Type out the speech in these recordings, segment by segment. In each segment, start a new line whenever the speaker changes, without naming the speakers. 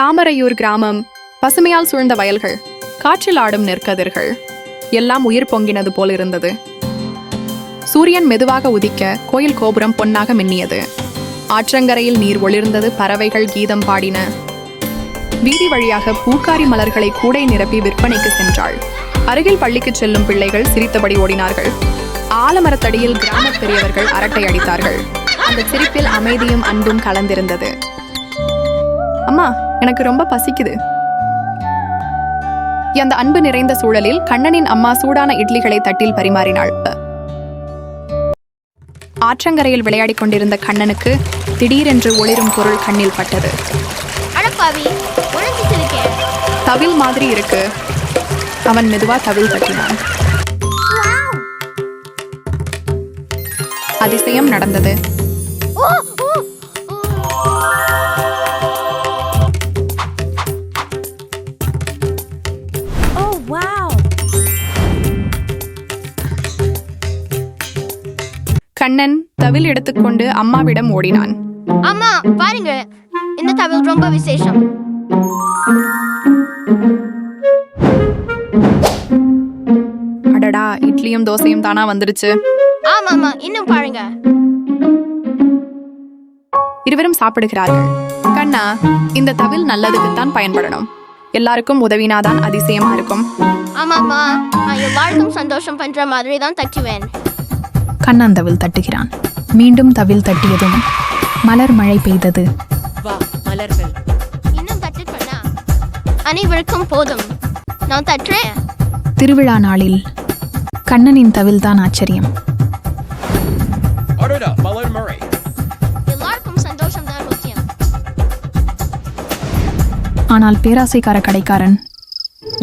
தாமரையூர் கிராமம் பசுமையால் சூழ்ந்த வயல்கள் காற்றில் ஆடும் நெற்கதிர்கள். எல்லாம் உயிர் பொங்கினது போல் இருந்தது. சூரியன் மெதுவாக உதிக்க கோயில் கோபுரம் பொன்னாக மின்னியது. ஆற்றங்கரையில் நீர் ஒளிர்ந்தது பறவைகள் கீதம் பாடின. வீதி வழியாக பூக்காரி மலர்களை கூடை நிரப்பி விற்பனைக்கு சென்றாள். அருகில் பள்ளிக்கு செல்லும் பிள்ளைகள் சிரித்தபடி ஓடினார்கள். ஆலமரத்தடியில் கிராமப் பெரியவர்கள் அரட்டை அடித்தார்கள். அந்த சிரிப்பில் அமைதியும் அன்பும் கலந்திருந்தது. அம்மா எனக்கு ரொம்ப பசிக்குது. அந்த அன்பு நிறைந்த சூழலில் கண்ணனின் அம்மா சூடான இட்லிகளை தட்டில் பரிமாறினாள். ஆற்றங்கரையில் விளையாடிக் கொண்டிருந்த கண்ணனுக்கு திடீரென்று ஒளிரும் பொருள் கண்ணில் பட்டது. தவில் மாதிரி இருக்கு. அவன் மெதுவா தவில் தட்டினான். அதிசயம் நடந்தது. கண்ணன் தவில் எடுத்துக்கொண்டு அம்மாவிடம் ஓடினான்.
அம்மா பாருங்க. இந்த தவில் ரொம்ப விசேஷம்.
அடடா இட்லியும் தோசையும் தானா வந்துடுச்சு
ஆமாம்மா இன்னும் பாருங்க.
இருவரும் சாப்பிடுகிறார்கள். கண்ணா இந்த தவில் நல்லதுக்குத்தான் பயன்படணும். எல்லாருக்கும் உதவினாதான் அதிசயமா இருக்கும்.
ஆமாம்மா நான் எல்லாருக்கும் சந்தோஷம் பண்ற மாதிரி தான் தச்சுவேன்
கண்ணன் தவில் தட்டுகிறான். மீண்டும் தவில் தட்டியதும் மலர் மழை பெய்தது.
அனைவருக்கும் போதும். நான் தட்டுறேன்.
திருவிழா நாளில் கண்ணனின் தவில்தான் ஆச்சரியம். ஆனால் பேராசைக்கார கடைக்காரன்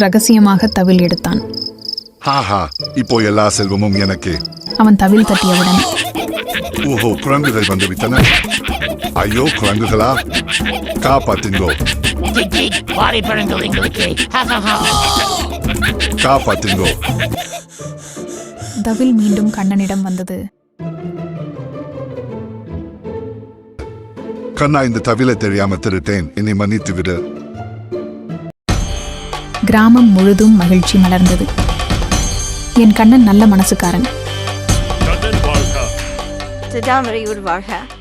ரகசியமாக தவில் எடுத்தான்.
இப்போ எல்லா செல்வமும் எனக்கு.
அவன் தவில் தட்டியவுடன்.
ஓஹோ குரங்குகள் வந்து விட்டன ஐயோ குரங்குகளா? காப்பாத்துங்கோ.
எங்களுக்கு
காப்பாத்துங்கோ.
தவில் மீண்டும் கண்ணனிடம் வந்தது.
கண்ணா இந்த தவில தெரியாம திருட்டேன் என்னை மன்னித்து விடு.
கிராமம் முழுதும் மகிழ்ச்சி மலர்ந்தது. என் கண்ணன் நல்ல மனசுக்காரன்.
The dam var work.